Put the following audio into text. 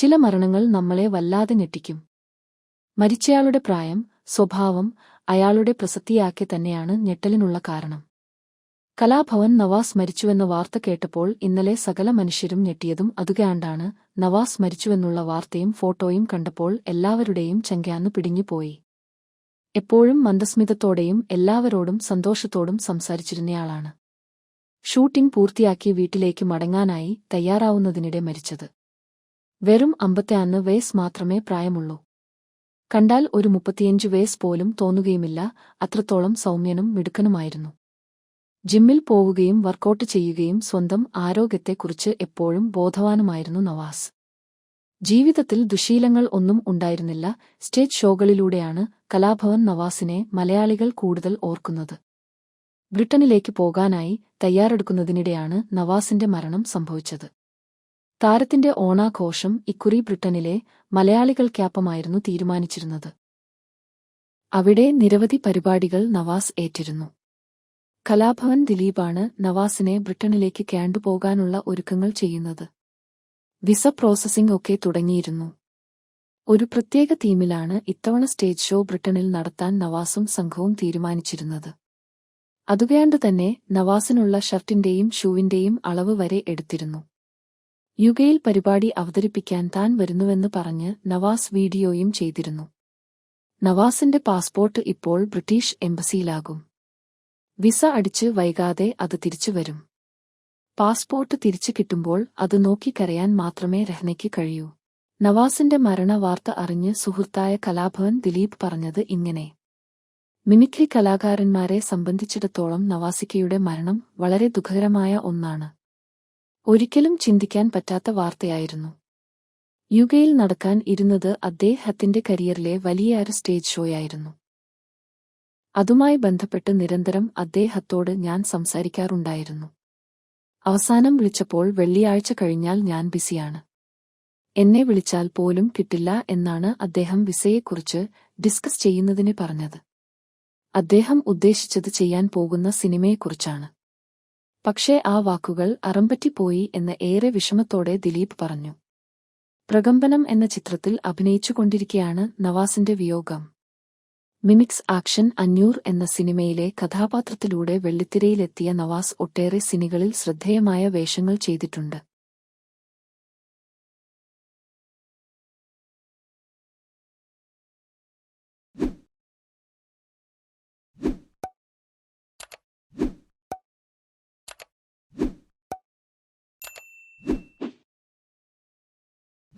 ചില മരണങ്ങൾ നമ്മളെ വല്ലാതെ ഞെട്ടിക്കും. മരിച്ചയാളുടെ പ്രായം സ്വഭാവം അയാളുടെ പ്രസക്തിയാക്കി തന്നെയാണ് ഞെട്ടലിനുള്ള കാരണം. കലാഭവൻ നവാസ് മരിച്ചുവെന്ന വാർത്ത കേട്ടപ്പോൾ ഇന്നലെ സകല മനുഷ്യരും ഞെട്ടിയതും അതുകാണ്ടാണ് നവാസ് മരിച്ചുവെന്നുള്ള വാർത്തയും ഫോട്ടോയും കണ്ടപ്പോൾ എല്ലാവരുടെയും ചങ്കാന്ന് പിടിഞ്ഞുപോയി. എപ്പോഴും മന്ദസ്മിതത്തോടെയും എല്ലാവരോടും സന്തോഷത്തോടും സംസാരിച്ചിരുന്നയാളാണ്. ഷൂട്ടിംഗ് പൂർത്തിയാക്കി വീട്ടിലേക്ക് മടങ്ങാനായി തയ്യാറാവുന്നതിനിടെ മരിച്ചത്. വെറും അമ്പത്തിയാന്ന് വയസ്സ് മാത്രമേ പ്രായമുള്ളൂ. കണ്ടാൽ ഒരു മുപ്പത്തിയഞ്ച് വയസ്സ് പോലും തോന്നുകയുമില്ല അത്രത്തോളം സൗമ്യനും മിടുക്കനുമായിരുന്നു. ജിമ്മിൽ പോവുകയും വർക്കൗട്ട് ചെയ്യുകയും സ്വന്തം ആരോഗ്യത്തെക്കുറിച്ച് എപ്പോഴും ബോധവാനുമായിരുന്നു നവാസ്. ജീവിതത്തിൽ ദുശീലങ്ങൾ ഒന്നും ഉണ്ടായിരുന്നില്ല സ്റ്റേജ് ഷോകളിലൂടെയാണ് കലാഭവൻ നവാസിനെ മലയാളികൾ കൂടുതൽ ഓർക്കുന്നത്. ബ്രിട്ടനിലേക്ക് പോകാനായി തയ്യാറെടുക്കുന്നതിനിടെയാണ് നവാസിന്റെ മരണം സംഭവിച്ചത്. താരത്തിന്റെ ഓണാഘോഷം ഇക്കുറി ബ്രിട്ടനിലെ മലയാളികൾക്കാപ്പമായിരുന്നു തീരുമാനിച്ചിരുന്നത്. അവിടെ നിരവധി പരിപാടികൾ നവാസ് ഏറ്റിരുന്നു. കലാഭവൻ ദിലീപാണ് നവാസിനെ ബ്രിട്ടനിലേക്ക് കേണ്ടുപോകാനുള്ള ഒരുക്കങ്ങൾ ചെയ്യുന്നത്. വിസ പ്രോസസ്സിംഗ് ഒക്കെ തുടങ്ങിയിരുന്നു. ഒരു പ്രത്യേക തീമിലാണ് ഇത്തവണ സ്റ്റേജ് ഷോ ബ്രിട്ടനിൽ നടത്താൻ നവാസും സംഘവും തീരുമാനിച്ചിരുന്നത്. അതുകയാണ്ട് തന്നെ നവാസിനുള്ള ഷർട്ടിന്റെയും ഷൂവിന്റെയും അളവ് വരെ എടുത്തിരുന്നു. യുകയിൽ പരിപാടി അവതരിപ്പിക്കാൻ താൻ വരുന്നുവെന്ന് പറഞ്ഞ് നവാസ് വീഡിയോയും ചെയ്തിരുന്നു. നവാസിന്റെ പാസ്പോർട്ട് ഇപ്പോൾ ബ്രിട്ടീഷ് എംബസിയിലാകും. വിസ അടിച്ച് വൈകാതെ അത് തിരിച്ചു വരും. പാസ്പോർട്ട് തിരിച്ചു കിട്ടുമ്പോൾ അത് നോക്കിക്കരയാൻ മാത്രമേ രഹ്നയ്ക്ക് കഴിയൂ. നവാസിന്റെ മരണ വാർത്ത അറിഞ്ഞ് സുഹൃത്തായ കലാഭവൻ ദിലീപ് പറഞ്ഞത് ഇങ്ങനെ. മിമിക്രി കലാകാരന്മാരെ സംബന്ധിച്ചിടത്തോളം നവാസിക്കയുടെ മരണം വളരെ ദുഃഖകരമായ ഒന്നാണ്. ഒരിക്കലും ചിന്തിക്കാൻ പറ്റാത്ത വാർത്തയായിരുന്നു. യുഗയിൽ നടക്കാൻ ഇരുന്നത് അദ്ദേഹത്തിന്റെ കരിയറിലെ വലിയൊരു സ്റ്റേജ് ഷോയായിരുന്നു. അതുമായി ബന്ധപ്പെട്ട് നിരന്തരം അദ്ദേഹത്തോട് ഞാൻ സംസാരിക്കാറുണ്ടായിരുന്നു. അവസാനം വിളിച്ചപ്പോൾ വെള്ളിയാഴ്ച കഴിഞ്ഞാൽ ഞാൻ ബിസിയാണ്. എന്നെ വിളിച്ചാൽ പോലും കിട്ടില്ല എന്നാണ് അദ്ദേഹം വിസയെക്കുറിച്ച് ഡിസ്കസ് ചെയ്യുന്നതിന് പറഞ്ഞത്. അദ്ദേഹം ഉദ്ദേശിച്ചത് ചെയ്യാൻ പോകുന്ന സിനിമയെക്കുറിച്ചാണ്. പക്ഷേ ആ വാക്കുകൾ അറമ്പറ്റിപ്പോയി എന്ന് ഏറെ വിഷമത്തോടെ ദിലീപ് പറഞ്ഞു. പ്രകമ്പനം എന്ന ചിത്രത്തിൽ അഭിനയിച്ചുകൊണ്ടിരിക്കെയാണ് നവാസിന്റെ വിയോഗം. മിമിക്സ് ആക്ഷൻ അന്യൂർ എന്ന സിനിമയിലെ കഥാപാത്രത്തിലൂടെ വെള്ളിത്തിരയിലെത്തിയ നവാസ് ഒട്ടേറെ സിനികളിൽ ശ്രദ്ധേയമായ വേഷങ്ങൾ ചെയ്തിട്ടുണ്ട്.